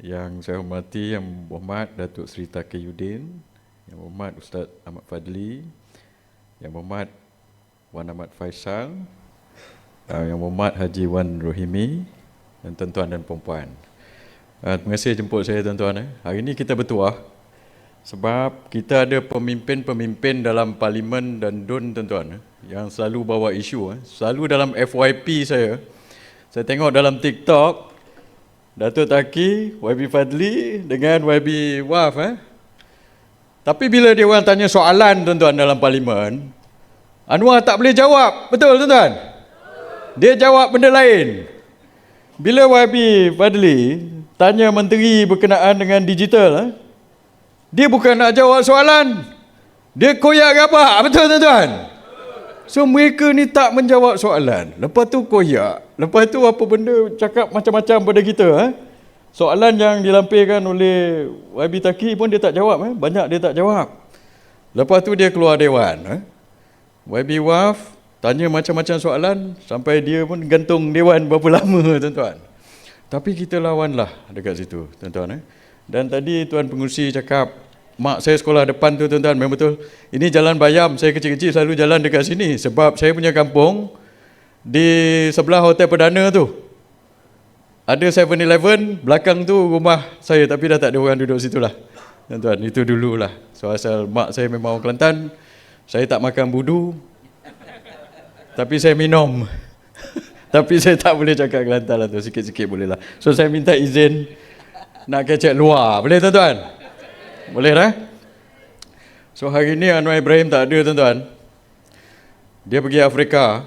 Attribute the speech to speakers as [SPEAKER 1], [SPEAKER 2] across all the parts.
[SPEAKER 1] Yang saya hormati Yang Berhormat Datuk Seri Taqiyuddin, Yang Berhormat Ustaz Ahmad Fadli, Yang Berhormat Wan Ahmad Faisal, uh, Yang Berhormat Haji Wan Rohimi dan tuan-tuan dan puan-puan. Uh, terima kasih jemput saya tuan-tuan. Eh. Hari ini kita bertuah sebab kita ada pemimpin-pemimpin dalam parlimen dan DUN tuan-tuan eh, yang selalu bawa isu. Eh. Selalu dalam FYP saya, saya tengok dalam TikTok, Datuk Taki, YB Fadli dengan YB Waf. Eh. Tapi bila dia orang tanya soalan tuan-tuan dalam parlimen, Anwar tak boleh jawab. Betul tuan-tuan? Dia jawab benda lain. Bila YB Fadli tanya menteri berkenaan dengan digital, eh, dia bukan nak jawab soalan. Dia koyak apa? Betul tuan-tuan? So mereka ni tak menjawab soalan. Lepas tu koyak. Lepas tu apa benda cakap macam-macam pada kita. Eh? Soalan yang dilampirkan oleh YB Taki pun dia tak jawab. Eh? Banyak dia tak jawab. Lepas tu dia keluar dewan. Eh? YB Waf Tanya macam-macam soalan sampai dia pun gantung dewan berapa lama tuan-tuan. Tapi kita lawanlah dekat situ tuan-tuan. Eh. Dan tadi tuan pengurusi cakap, mak saya sekolah depan tu tuan-tuan, memang betul. Ini jalan bayam, saya kecil-kecil selalu jalan dekat sini. Sebab saya punya kampung di sebelah Hotel Perdana tu. Ada 7-Eleven, belakang tu rumah saya tapi dah tak ada orang duduk situ lah. Tuan-tuan, itu dululah. So asal mak saya memang orang Kelantan, saya tak makan budu, tapi saya minum. Tapi saya tak boleh cakap Kelantan lah tu. Sikit-sikit boleh lah. So saya minta izin nak kecek luar. Boleh tuan-tuan? Boleh dah? So hari ni Anwar Ibrahim tak ada tuan-tuan. Dia pergi Afrika.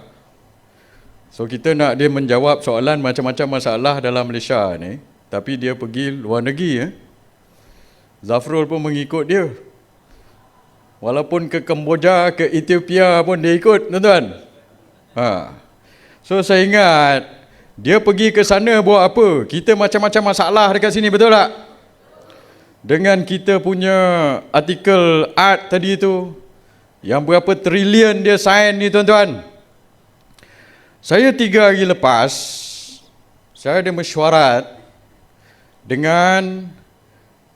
[SPEAKER 1] So kita nak dia menjawab soalan macam-macam masalah dalam Malaysia ni. Tapi dia pergi luar negeri. Eh? Zafrul pun mengikut dia. Walaupun ke Kemboja, ke Ethiopia pun dia ikut tuan-tuan. Ha. So saya ingat dia pergi ke sana buat apa? Kita macam-macam masalah dekat sini betul tak? Dengan kita punya artikel art tadi tu yang berapa trilion dia sign ni tuan-tuan. Saya tiga hari lepas saya ada mesyuarat dengan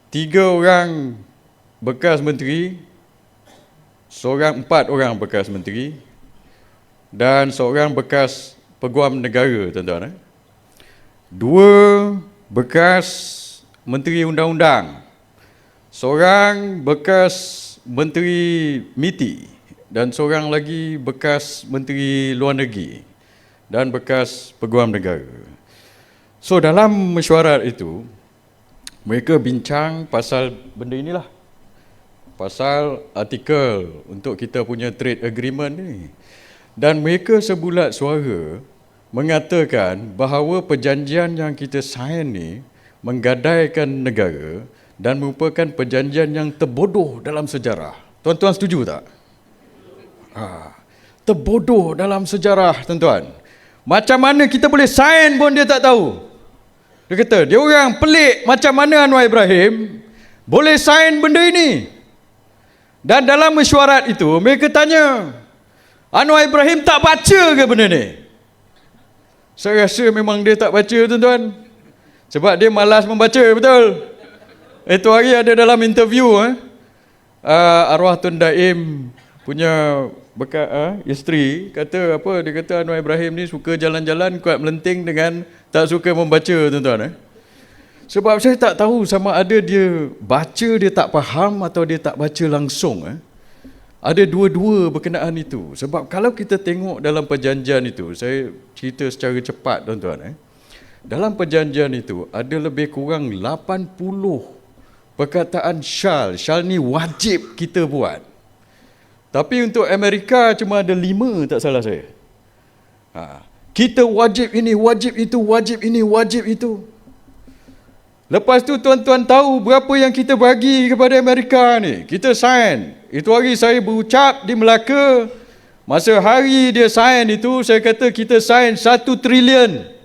[SPEAKER 1] tiga orang bekas menteri, seorang empat orang bekas menteri, dan seorang bekas peguam negara tuan-tuan eh. Dua bekas menteri undang-undang. Seorang bekas menteri MITI dan seorang lagi bekas menteri luar negeri dan bekas peguam negara. So dalam mesyuarat itu mereka bincang pasal benda inilah. Pasal artikel untuk kita punya trade agreement ni. Dan mereka sebulat suara mengatakan bahawa perjanjian yang kita sign ni menggadaikan negara dan merupakan perjanjian yang terbodoh dalam sejarah. Tuan-tuan setuju tak? Ha, terbodoh dalam sejarah, tuan-tuan. Macam mana kita boleh sign pun dia tak tahu. Dia kata, dia orang pelik macam mana Anwar Ibrahim boleh sign benda ini. Dan dalam mesyuarat itu, mereka tanya, Anwar Ibrahim tak baca ke benda ni? Saya rasa memang dia tak baca tuan-tuan. Sebab dia malas membaca, betul? Itu hari ada dalam interview eh. Uh, arwah Tun Daim punya bekas uh, isteri kata apa dia kata Anwar Ibrahim ni suka jalan-jalan kuat melenting dengan tak suka membaca tuan-tuan eh. Sebab saya tak tahu sama ada dia baca dia tak faham atau dia tak baca langsung eh. Ada dua-dua berkenaan itu. Sebab kalau kita tengok dalam perjanjian itu, saya cerita secara cepat tuan-tuan. Eh. Dalam perjanjian itu, ada lebih kurang 80 perkataan syal. Syal ni wajib kita buat. Tapi untuk Amerika cuma ada lima tak salah saya. Ha. Kita wajib ini, wajib itu, wajib ini, wajib itu. Lepas tu tuan-tuan tahu berapa yang kita bagi kepada Amerika ni. Kita sign. Itu hari saya berucap di Melaka. Masa hari dia sign itu, saya kata kita sign satu trilion.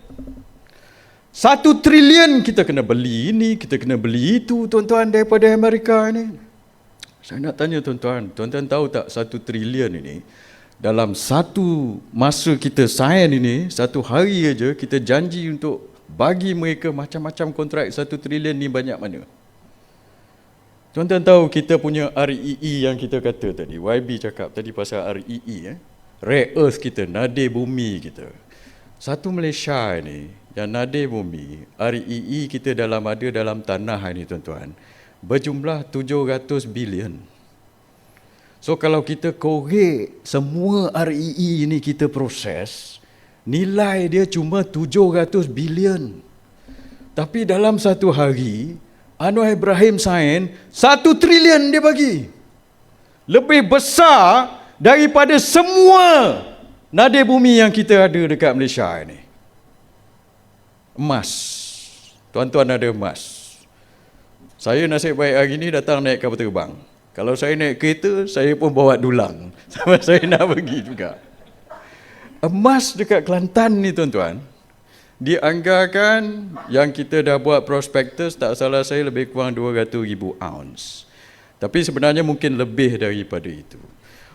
[SPEAKER 1] Satu trilion kita kena beli ini, kita kena beli itu tuan-tuan daripada Amerika ni. Saya nak tanya tuan-tuan, tuan-tuan tahu tak satu trilion ini dalam satu masa kita sign ini, satu hari aja kita janji untuk bagi mereka macam-macam kontrak satu trilion ni banyak mana? Tuan-tuan tahu kita punya REE yang kita kata tadi, YB cakap tadi pasal REE, eh? rare earth kita, nadir bumi kita. Satu Malaysia ni, yang nadir bumi, REE kita dalam ada dalam tanah ni tuan-tuan, berjumlah 700 bilion. So kalau kita korek semua REE ini kita proses, nilai dia cuma 700 bilion. Tapi dalam satu hari, Anwar Ibrahim Sain satu trilion dia bagi. Lebih besar daripada semua nadir bumi yang kita ada dekat Malaysia ini. Emas. Tuan-tuan ada emas. Saya nasib baik hari ini datang naik kapal terbang. Kalau saya naik kereta, saya pun bawa dulang. Sama saya nak pergi juga. Emas dekat Kelantan ni tuan-tuan, dianggarkan yang kita dah buat prospektus tak salah saya lebih kurang 200 ribu ounce. Tapi sebenarnya mungkin lebih daripada itu.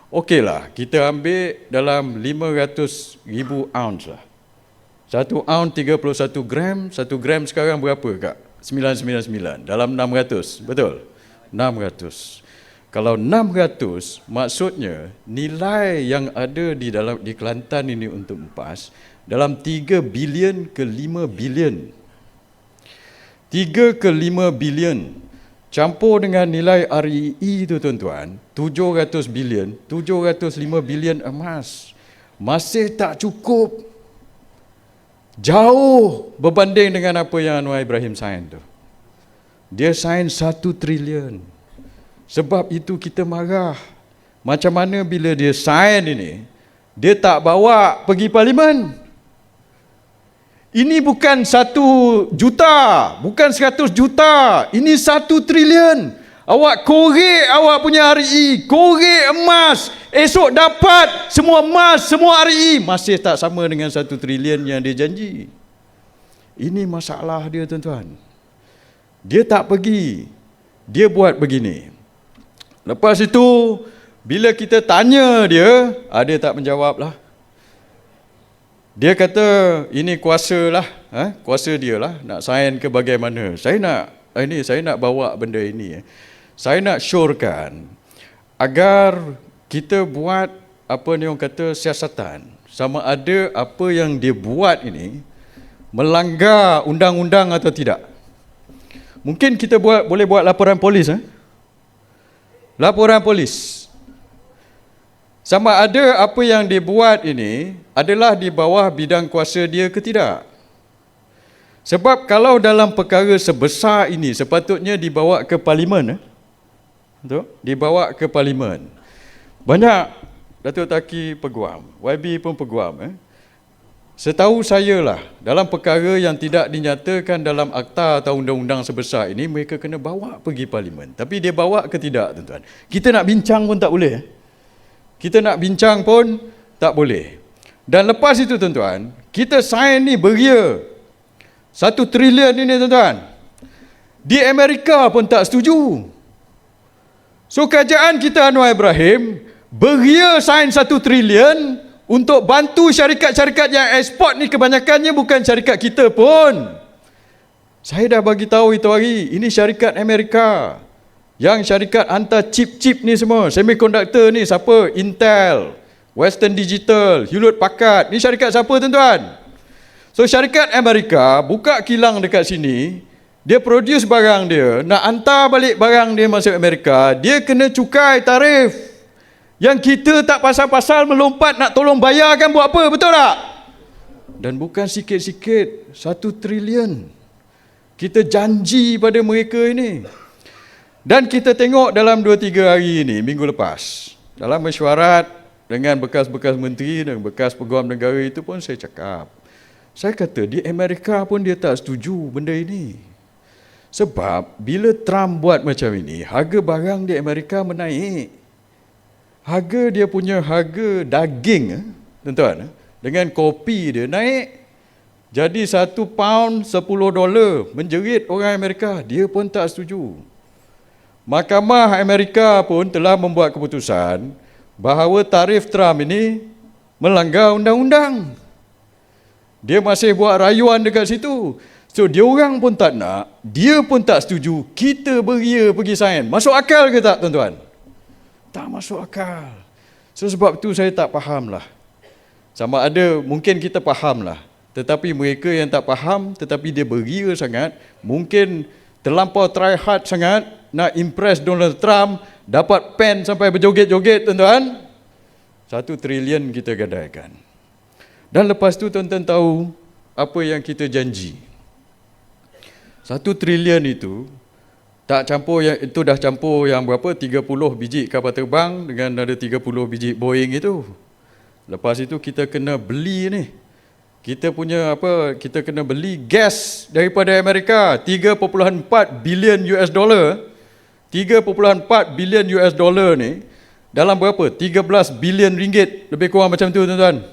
[SPEAKER 1] Okeylah, kita ambil dalam 500 ribu ounce lah. Satu ounce 31 gram, satu gram sekarang berapa kak? 999 dalam 600, betul? 600. Kalau 600, maksudnya nilai yang ada di dalam di Kelantan ini untuk empas dalam 3 bilion ke 5 bilion. 3 ke 5 bilion campur dengan nilai REE itu tuan-tuan, 700 bilion, 705 bilion emas. Masih tak cukup. Jauh berbanding dengan apa yang Anwar Ibrahim sign tu. Dia sign 1 trilion. Sebab itu kita marah. Macam mana bila dia sign ini, dia tak bawa pergi parlimen. Ini bukan satu juta, bukan seratus juta. Ini satu trilion. Awak korek awak punya RE, korek emas. Esok dapat semua emas, semua RE. Masih tak sama dengan satu trilion yang dia janji. Ini masalah dia tuan-tuan. Dia tak pergi. Dia buat begini. Lepas itu, bila kita tanya dia, ah, dia tak menjawab lah. Dia kata ini kuasa lah, eh? kuasa dia lah nak sign ke bagaimana. Saya nak eh, ini saya nak bawa benda ini. Eh. Saya nak syorkan agar kita buat apa ni orang kata siasatan sama ada apa yang dia buat ini melanggar undang-undang atau tidak. Mungkin kita buat boleh buat laporan polis eh? Laporan polis. Sama ada apa yang dia buat ini adalah di bawah bidang kuasa dia ke tidak? Sebab kalau dalam perkara sebesar ini sepatutnya dibawa ke parlimen eh? Betul? Dibawa ke parlimen. Banyak Datuk Taki peguam, YB pun peguam eh? Setahu saya lah, dalam perkara yang tidak dinyatakan dalam akta atau undang-undang sebesar ini, mereka kena bawa pergi parlimen. Tapi dia bawa ke tidak, tuan-tuan? Kita nak bincang pun tak boleh. Eh? Kita nak bincang pun tak boleh. Dan lepas itu tuan-tuan, kita sign ni beria. Satu trilion ini tuan-tuan. Di Amerika pun tak setuju. So kerajaan kita Anwar Ibrahim beria sign satu trilion untuk bantu syarikat-syarikat yang ekspor ni kebanyakannya bukan syarikat kita pun. Saya dah bagi tahu itu hari, ini syarikat Amerika. Yang syarikat hantar chip-chip ni semua, semiconductor ni siapa? Intel. Western Digital, Hewlett Packard. Ni syarikat siapa tuan-tuan? So syarikat Amerika buka kilang dekat sini, dia produce barang dia, nak hantar balik barang dia masuk Amerika, dia kena cukai tarif. Yang kita tak pasal-pasal melompat nak tolong bayarkan buat apa, betul tak? Dan bukan sikit-sikit, satu trilion. Kita janji pada mereka ini. Dan kita tengok dalam 2-3 hari ini, minggu lepas, dalam mesyuarat dengan bekas-bekas menteri dan bekas peguam negara itu pun saya cakap. Saya kata di Amerika pun dia tak setuju benda ini. Sebab bila Trump buat macam ini, harga barang di Amerika menaik. Harga dia punya harga daging, eh, tuan-tuan, eh, dengan kopi dia naik. Jadi satu pound sepuluh dolar menjerit orang Amerika. Dia pun tak setuju. Mahkamah Amerika pun telah membuat keputusan bahawa tarif Trump ini melanggar undang-undang. Dia masih buat rayuan dekat situ. So dia orang pun tak nak, dia pun tak setuju, kita beria pergi sain. Masuk akal ke tak tuan-tuan? Tak masuk akal. So sebab tu saya tak faham lah. Sama ada mungkin kita faham lah. Tetapi mereka yang tak faham tetapi dia beria sangat, mungkin terlampau try hard sangat nak impress Donald Trump, dapat pen sampai berjoget-joget tuan-tuan. Satu trilion kita gadaikan. Dan lepas tu tuan-tuan tahu apa yang kita janji. Satu trilion itu tak campur yang itu dah campur yang berapa 30 biji kapal terbang dengan ada 30 biji Boeing itu. Lepas itu kita kena beli ni. Kita punya apa kita kena beli gas daripada Amerika 3.4 bilion US dollar. 3.4 bilion US dollar ni dalam berapa? 13 bilion ringgit lebih kurang macam tu tuan-tuan.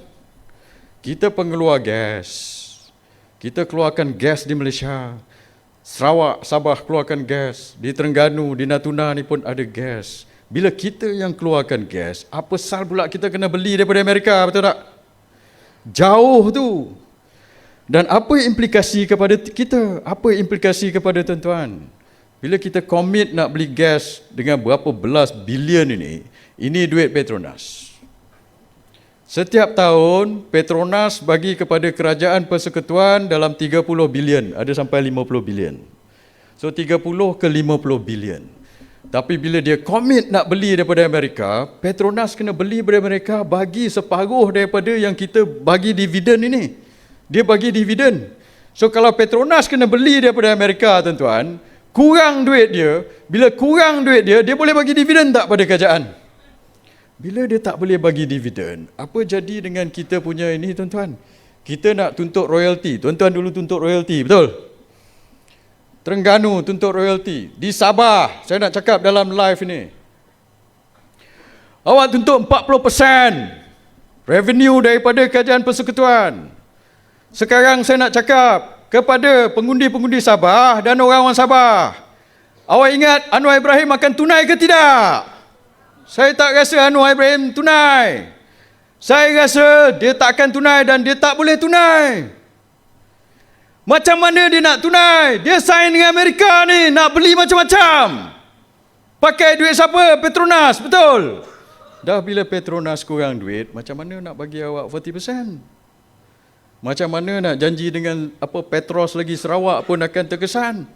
[SPEAKER 1] Kita pengeluar gas. Kita keluarkan gas di Malaysia. Sarawak, Sabah keluarkan gas. Di Terengganu, di Natuna ni pun ada gas. Bila kita yang keluarkan gas, apa sal pula kita kena beli daripada Amerika, betul tak? Jauh tu. Dan apa implikasi kepada kita? Apa implikasi kepada tuan-tuan? Bila kita komit nak beli gas dengan berapa belas bilion ini, ini duit Petronas. Setiap tahun Petronas bagi kepada kerajaan persekutuan dalam 30 bilion, ada sampai 50 bilion. So 30 ke 50 bilion. Tapi bila dia komit nak beli daripada Amerika, Petronas kena beli daripada Amerika bagi separuh daripada yang kita bagi dividen ini. Dia bagi dividen. So kalau Petronas kena beli daripada Amerika tuan-tuan, kurang duit dia, bila kurang duit dia, dia boleh bagi dividen tak pada kerajaan? Bila dia tak boleh bagi dividen, apa jadi dengan kita punya ini tuan-tuan? Kita nak tuntut royalty. Tuan-tuan dulu tuntut royalty, betul? Terengganu tuntut royalty. Di Sabah, saya nak cakap dalam live ini. Awak tuntut 40% revenue daripada kerajaan persekutuan. Sekarang saya nak cakap kepada pengundi-pengundi Sabah dan orang-orang Sabah. Awak ingat Anwar Ibrahim akan tunai ke tidak? Saya tak rasa Anwar Ibrahim tunai. Saya rasa dia tak akan tunai dan dia tak boleh tunai. Macam mana dia nak tunai? Dia sign dengan Amerika ni nak beli macam-macam. Pakai duit siapa? Petronas, betul? Dah bila Petronas kurang duit, macam mana nak bagi awak 40%? Macam mana nak janji dengan apa Petros lagi Sarawak pun akan terkesan?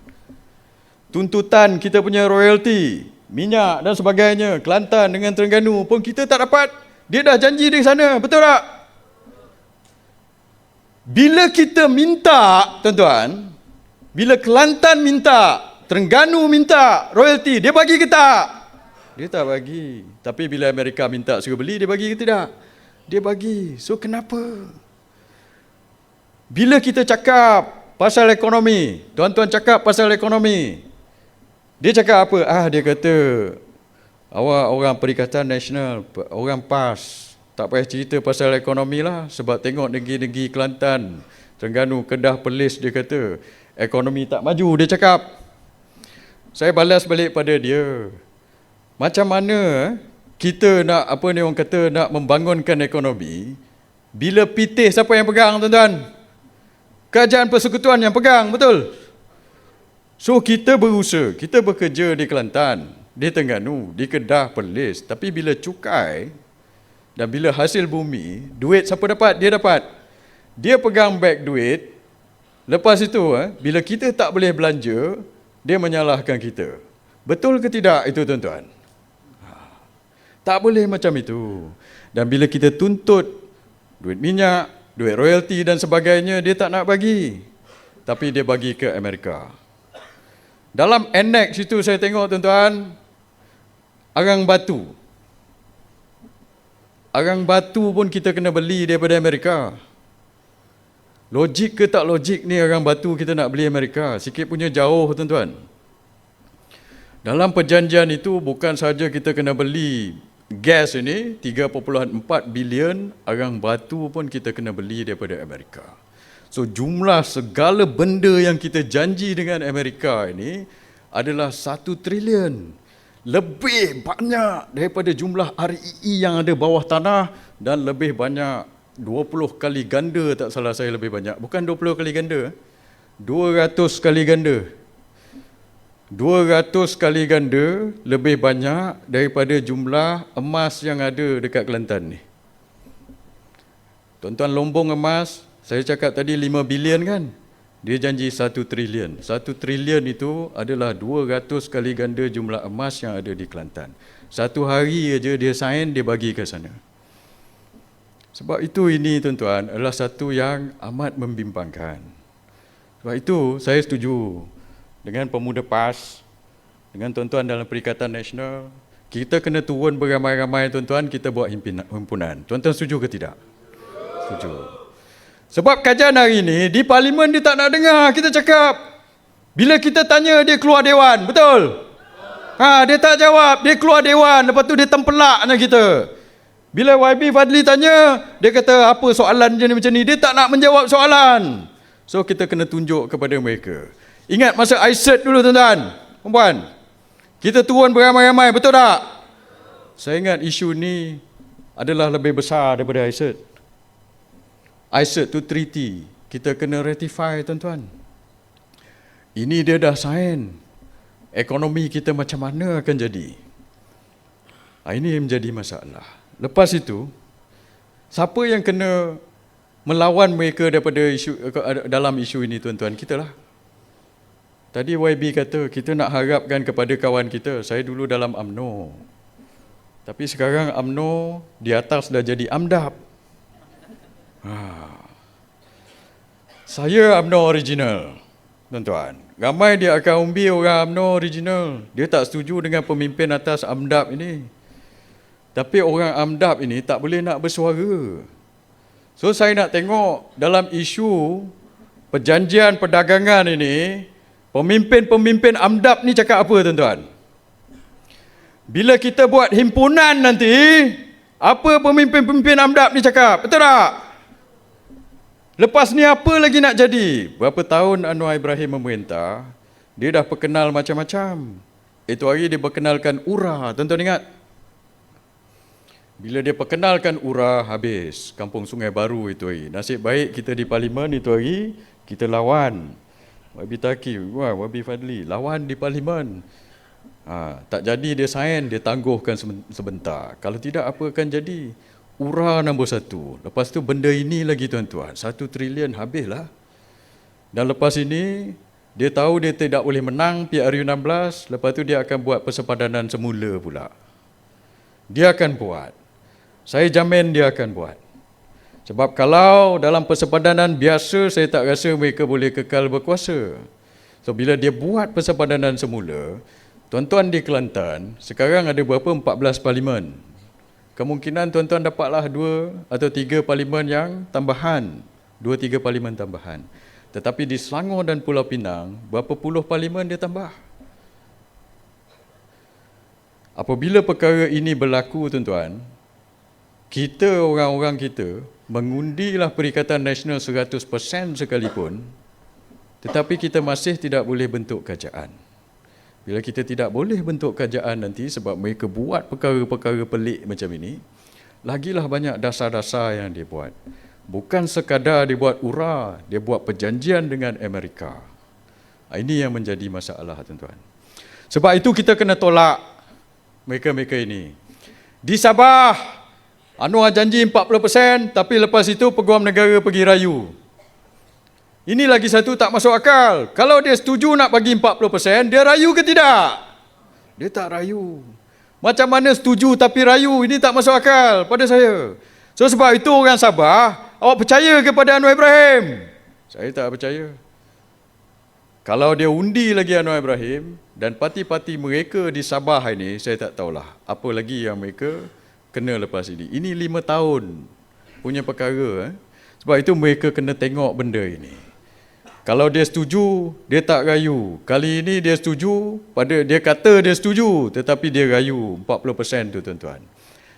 [SPEAKER 1] Tuntutan kita punya royalty, minyak dan sebagainya, Kelantan dengan Terengganu pun kita tak dapat. Dia dah janji di sana, betul tak? Bila kita minta, tuan-tuan, bila Kelantan minta, Terengganu minta royalty, dia bagi ke tak? Dia tak bagi. Tapi bila Amerika minta suruh beli, dia bagi ke tidak? Dia bagi. So kenapa? Bila kita cakap pasal ekonomi, tuan-tuan cakap pasal ekonomi, dia cakap apa? Ah dia kata awak orang Perikatan Nasional, orang PAS, tak payah cerita pasal ekonomi lah sebab tengok negeri-negeri Kelantan, Terengganu, Kedah, Perlis dia kata ekonomi tak maju dia cakap. Saya balas balik pada dia. Macam mana kita nak apa ni orang kata nak membangunkan ekonomi bila pitih siapa yang pegang tuan-tuan? Kerajaan persekutuan yang pegang, betul? So kita berusaha, kita bekerja di Kelantan, di Terengganu, di Kedah, Perlis. Tapi bila cukai dan bila hasil bumi, duit siapa dapat? Dia dapat. Dia pegang beg duit. Lepas itu, eh, bila kita tak boleh belanja, dia menyalahkan kita. Betul ke tidak itu tuan-tuan? Ha. Tak boleh macam itu. Dan bila kita tuntut duit minyak, duit royalty dan sebagainya, dia tak nak bagi. Tapi dia bagi ke Amerika. Dalam annex itu saya tengok tuan-tuan, arang batu. Arang batu pun kita kena beli daripada Amerika. Logik ke tak logik ni arang batu kita nak beli Amerika? Sikit punya jauh tuan-tuan. Dalam perjanjian itu bukan saja kita kena beli gas ini 3.4 bilion arang batu pun kita kena beli daripada Amerika. So jumlah segala benda yang kita janji dengan Amerika ini adalah satu trilion. Lebih banyak daripada jumlah REE e yang ada bawah tanah dan lebih banyak 20 kali ganda tak salah saya lebih banyak. Bukan 20 kali ganda. 200 kali ganda. 200 kali ganda lebih banyak daripada jumlah emas yang ada dekat Kelantan ni. Tuan-tuan lombong emas, saya cakap tadi 5 bilion kan? Dia janji 1 trilion. 1 trilion itu adalah 200 kali ganda jumlah emas yang ada di Kelantan. Satu hari aja dia sign, dia bagi ke sana. Sebab itu ini tuan-tuan adalah satu yang amat membimbangkan. Sebab itu saya setuju dengan pemuda PAS, dengan tuan-tuan dalam Perikatan Nasional, kita kena turun beramai-ramai tuan-tuan, kita buat himpunan. Tuan-tuan setuju ke tidak? Setuju. Sebab kajian hari ini, di parlimen dia tak nak dengar kita cakap. Bila kita tanya, dia keluar dewan. Betul? Ha, dia tak jawab, dia keluar dewan, lepas tu dia tempelaknya kita. Bila YB Fadli tanya, dia kata apa soalan je ni macam ni, dia tak nak menjawab soalan. So kita kena tunjuk kepada mereka. Ingat masa ISET dulu tuan-tuan, perempuan. Kita turun beramai-ramai, betul tak? Saya ingat isu ni adalah lebih besar daripada ISET. ISET tu treaty. Kita kena ratify tuan-tuan. Ini dia dah sign. Ekonomi kita macam mana akan jadi? Ah, ini yang menjadi masalah. Lepas itu, siapa yang kena melawan mereka daripada isu dalam isu ini tuan-tuan? Kita lah. Tadi YB kata kita nak harapkan kepada kawan kita. Saya dulu dalam AMNO. Tapi sekarang AMNO di atas dah jadi AMDAP. Ha. Saya AMNO original, tuan-tuan. Ramai dia akan umbi orang AMNO original. Dia tak setuju dengan pemimpin atas AMDAP ini. Tapi orang AMDAP ini tak boleh nak bersuara. So saya nak tengok dalam isu perjanjian perdagangan ini, Pemimpin-pemimpin AMDAP ni cakap apa tuan-tuan? Bila kita buat himpunan nanti, apa pemimpin-pemimpin AMDAP ni cakap? Betul tak? Lepas ni apa lagi nak jadi? Berapa tahun Anwar Ibrahim memerintah, dia dah perkenal macam-macam. Itu hari dia perkenalkan URA, tuan-tuan ingat? Bila dia perkenalkan URA, habis. Kampung Sungai Baru itu hari. Nasib baik kita di parlimen itu hari, kita lawan. Wabi Taki, wah, Wabi Fadli, lawan di parlimen. Ha, tak jadi dia sign, dia tangguhkan sebentar. Kalau tidak, apa akan jadi? Ura nombor satu. Lepas tu benda ini lagi tuan-tuan. Satu trilion habislah. Dan lepas ini, dia tahu dia tidak boleh menang PRU16. Lepas tu dia akan buat persepadanan semula pula. Dia akan buat. Saya jamin dia akan buat. Sebab kalau dalam persepadanan biasa saya tak rasa mereka boleh kekal berkuasa. So bila dia buat persepadanan semula, tuan-tuan di Kelantan sekarang ada berapa 14 parlimen. Kemungkinan tuan-tuan dapatlah dua atau tiga parlimen yang tambahan, dua tiga parlimen tambahan. Tetapi di Selangor dan Pulau Pinang, berapa puluh parlimen dia tambah? Apabila perkara ini berlaku tuan-tuan, kita orang-orang kita mengundilah Perikatan Nasional 100% sekalipun, tetapi kita masih tidak boleh bentuk kerajaan. Bila kita tidak boleh bentuk kerajaan nanti sebab mereka buat perkara-perkara pelik macam ini, lagilah banyak dasar-dasar yang dia buat. Bukan sekadar dia buat ura, dia buat perjanjian dengan Amerika. Ah, ini yang menjadi masalah, tuan-tuan. Sebab itu kita kena tolak mereka-mereka ini. Di Sabah, Anwar janji 40% tapi lepas itu peguam negara pergi rayu. Ini lagi satu tak masuk akal. Kalau dia setuju nak bagi 40%, dia rayu ke tidak? Dia tak rayu. Macam mana setuju tapi rayu? Ini tak masuk akal pada saya. So sebab itu orang Sabah, awak percaya kepada Anwar Ibrahim? Saya tak percaya. Kalau dia undi lagi Anwar Ibrahim dan parti-parti mereka di Sabah ini, saya tak tahulah apa lagi yang mereka kena lepas ini. Ini lima tahun punya perkara. Eh? Sebab itu mereka kena tengok benda ini. Kalau dia setuju, dia tak rayu. Kali ini dia setuju, pada dia kata dia setuju, tetapi dia rayu 40% tu tuan-tuan.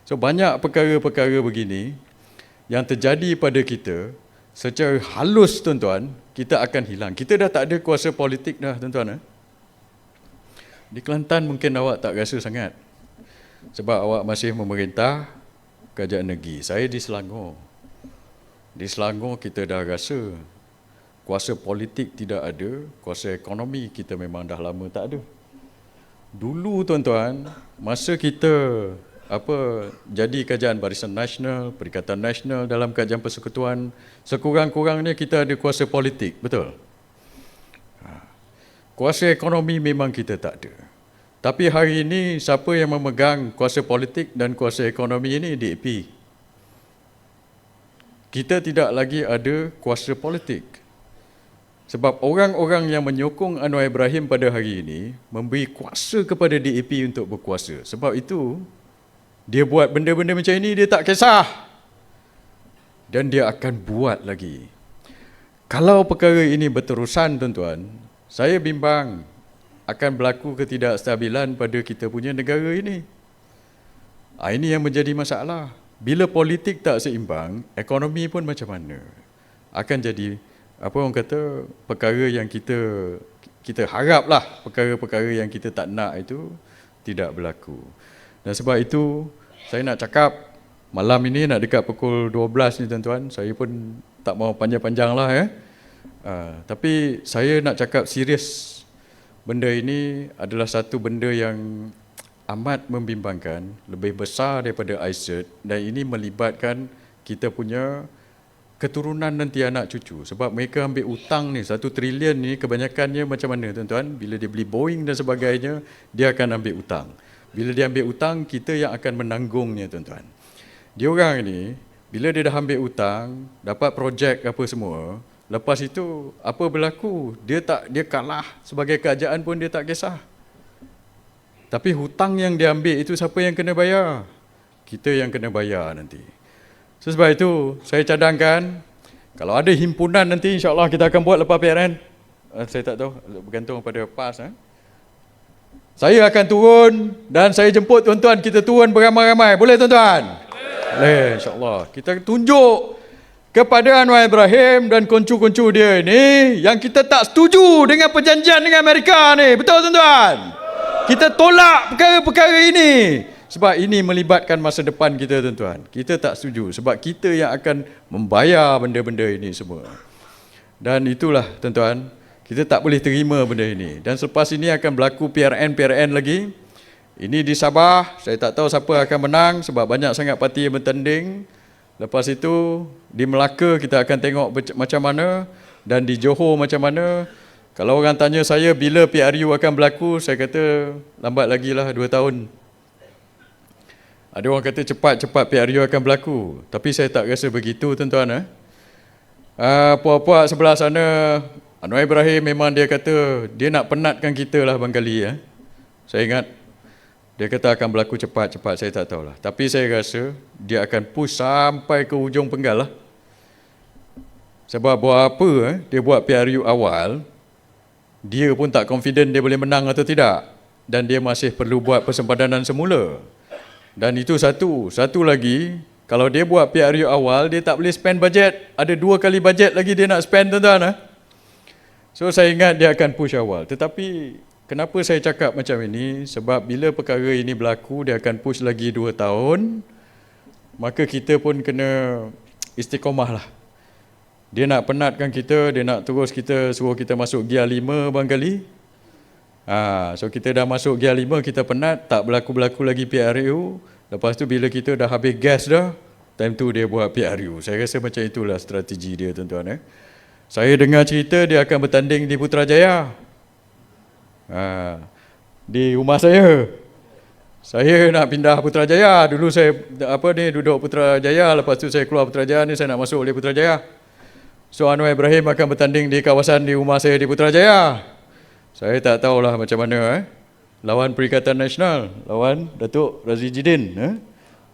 [SPEAKER 1] So banyak perkara-perkara begini yang terjadi pada kita secara halus tuan-tuan, kita akan hilang. Kita dah tak ada kuasa politik dah tuan-tuan. Eh? Di Kelantan mungkin awak tak rasa sangat. Sebab awak masih memerintah kerajaan negeri. Saya di Selangor. Di Selangor kita dah rasa kuasa politik tidak ada, kuasa ekonomi kita memang dah lama tak ada. Dulu tuan-tuan, masa kita apa jadi kajian barisan nasional, perikatan nasional dalam kajian persekutuan, sekurang-kurangnya kita ada kuasa politik, betul? Ha. Kuasa ekonomi memang kita tak ada. Tapi hari ini siapa yang memegang kuasa politik dan kuasa ekonomi ini DAP. Kita tidak lagi ada kuasa politik. Sebab orang-orang yang menyokong Anwar Ibrahim pada hari ini memberi kuasa kepada DAP untuk berkuasa. Sebab itu dia buat benda-benda macam ini, dia tak kisah. Dan dia akan buat lagi. Kalau perkara ini berterusan, tuan-tuan, saya bimbang akan berlaku ketidakstabilan pada kita punya negara ini. Ah, ini yang menjadi masalah. Bila politik tak seimbang, ekonomi pun macam mana? Akan jadi apa orang kata perkara yang kita kita haraplah perkara-perkara yang kita tak nak itu tidak berlaku. Dan sebab itu saya nak cakap malam ini nak dekat pukul 12 ni tuan-tuan. Saya pun tak mau panjang-panjang lah ya. Uh, tapi saya nak cakap serius benda ini adalah satu benda yang amat membimbangkan, lebih besar daripada ICET dan ini melibatkan kita punya keturunan nanti anak cucu. Sebab mereka ambil hutang ni, satu trilion ni kebanyakannya macam mana tuan-tuan? Bila dia beli Boeing dan sebagainya, dia akan ambil hutang. Bila dia ambil hutang, kita yang akan menanggungnya tuan-tuan. Dia orang ni, bila dia dah ambil hutang, dapat projek apa semua, lepas itu apa berlaku? Dia tak dia kalah sebagai kerajaan pun dia tak kisah. Tapi hutang yang dia ambil itu siapa yang kena bayar? Kita yang kena bayar nanti. So, sebab itu saya cadangkan kalau ada himpunan nanti insya-Allah kita akan buat lepas PRN. Uh, eh, saya tak tahu bergantung pada PAS eh. Saya akan turun dan saya jemput tuan-tuan kita turun beramai-ramai. Boleh tuan-tuan? Boleh insya-Allah. Kita tunjuk kepada Anwar Ibrahim dan kuncu-kuncu dia ini yang kita tak setuju dengan perjanjian dengan Amerika ni. Betul tuan-tuan? Kita tolak perkara-perkara ini. Sebab ini melibatkan masa depan kita tuan-tuan. Kita tak setuju sebab kita yang akan membayar benda-benda ini semua. Dan itulah tuan-tuan, kita tak boleh terima benda ini. Dan selepas ini akan berlaku PRN-PRN lagi. Ini di Sabah, saya tak tahu siapa akan menang sebab banyak sangat parti yang bertanding. Lepas itu, di Melaka kita akan tengok macam mana dan di Johor macam mana. Kalau orang tanya saya bila PRU akan berlaku, saya kata lambat lagi lah dua tahun. Ada orang kata cepat-cepat PRU akan berlaku. Tapi saya tak rasa begitu tuan-tuan. Eh? Uh, puak-puak sebelah sana Anwar Ibrahim memang dia kata dia nak penatkan kita lah Bang Kali ya. Saya ingat dia kata akan berlaku cepat-cepat saya tak tahulah. Tapi saya rasa dia akan push sampai ke ujung penggal lah. Sebab buat apa eh? dia buat PRU awal dia pun tak confident dia boleh menang atau tidak dan dia masih perlu buat persempadanan semula. Dan itu satu. Satu lagi, kalau dia buat PRU awal, dia tak boleh spend budget. Ada dua kali budget lagi dia nak spend tuan-tuan. Eh? So saya ingat dia akan push awal. Tetapi kenapa saya cakap macam ini? Sebab bila perkara ini berlaku, dia akan push lagi dua tahun. Maka kita pun kena istiqomah lah. Dia nak penatkan kita, dia nak terus kita suruh kita masuk gear lima bang kali. Ha, so kita dah masuk gear lima, kita penat, tak berlaku-berlaku lagi PRU. Lepas tu bila kita dah habis gas dah, time tu dia buat PRU. Saya rasa macam itulah strategi dia tuan-tuan. Eh. Saya dengar cerita dia akan bertanding di Putrajaya. Ha, di rumah saya. Saya nak pindah Putrajaya. Dulu saya apa ni duduk Putrajaya, lepas tu saya keluar Putrajaya ni saya nak masuk oleh Putrajaya. So Anwar Ibrahim akan bertanding di kawasan di rumah saya di Putrajaya. Saya tak tahulah macam mana eh. Lawan Perikatan Nasional, lawan Datuk Razi Jidin eh.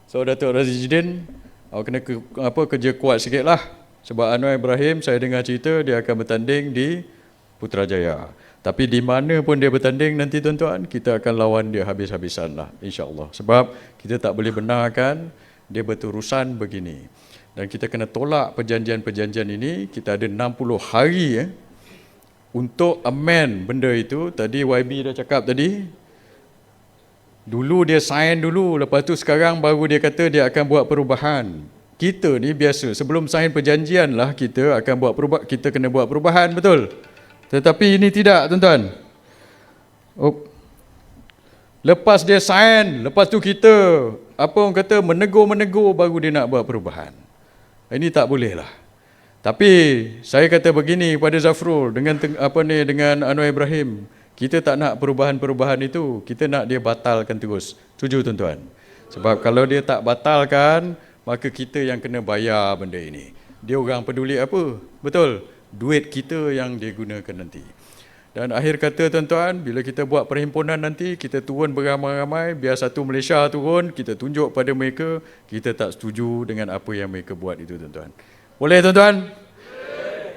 [SPEAKER 1] So Datuk Razi Jidin awak kena ke, apa kerja kuat sikitlah. Sebab Anwar Ibrahim, saya dengar cerita dia akan bertanding di Putrajaya. Tapi di mana pun dia bertanding nanti tuan-tuan, kita akan lawan dia habis-habisan lah insyaAllah. Sebab kita tak boleh benarkan dia berterusan begini. Dan kita kena tolak perjanjian-perjanjian ini. Kita ada 60 hari eh, untuk amend benda itu. Tadi YB dah cakap tadi. Dulu dia sign dulu, lepas tu sekarang baru dia kata dia akan buat perubahan. kita ni biasa sebelum sign perjanjian lah kita akan buat perubahan kita kena buat perubahan betul tetapi ini tidak tuan-tuan oh. lepas dia sign lepas tu kita apa orang kata menegur-menegur baru dia nak buat perubahan ini tak boleh lah tapi saya kata begini pada Zafrul dengan apa ni dengan Anwar Ibrahim kita tak nak perubahan-perubahan itu kita nak dia batalkan terus setuju tuan-tuan sebab kalau dia tak batalkan maka kita yang kena bayar benda ini. Dia orang peduli apa? Betul. Duit kita yang dia gunakan nanti. Dan akhir kata tuan-tuan, bila kita buat perhimpunan nanti, kita turun beramai-ramai, biar satu Malaysia turun, kita tunjuk pada mereka, kita tak setuju dengan apa yang mereka buat itu tuan-tuan. Boleh tuan-tuan?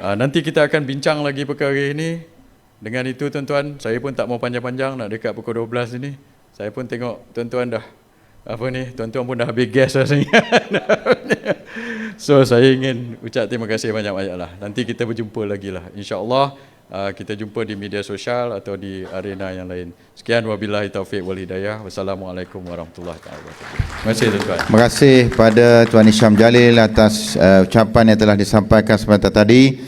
[SPEAKER 1] Ha, nanti kita akan bincang lagi perkara ini. Dengan itu tuan-tuan, saya pun tak mau panjang-panjang nak dekat pukul 12 ini. Saya pun tengok tuan-tuan dah apa ni tuan-tuan pun dah habis gas rasanya so saya ingin ucap terima kasih banyak-banyak lah nanti kita berjumpa lagi lah insyaAllah uh, kita jumpa di media sosial atau di arena yang lain. Sekian wabillahi taufiq wal hidayah. Wassalamualaikum warahmatullahi wabarakatuh. Terima kasih tuan-tuan
[SPEAKER 2] Terima kasih pada Tuan Isham Jalil atas uh, ucapan yang telah disampaikan sebentar tadi.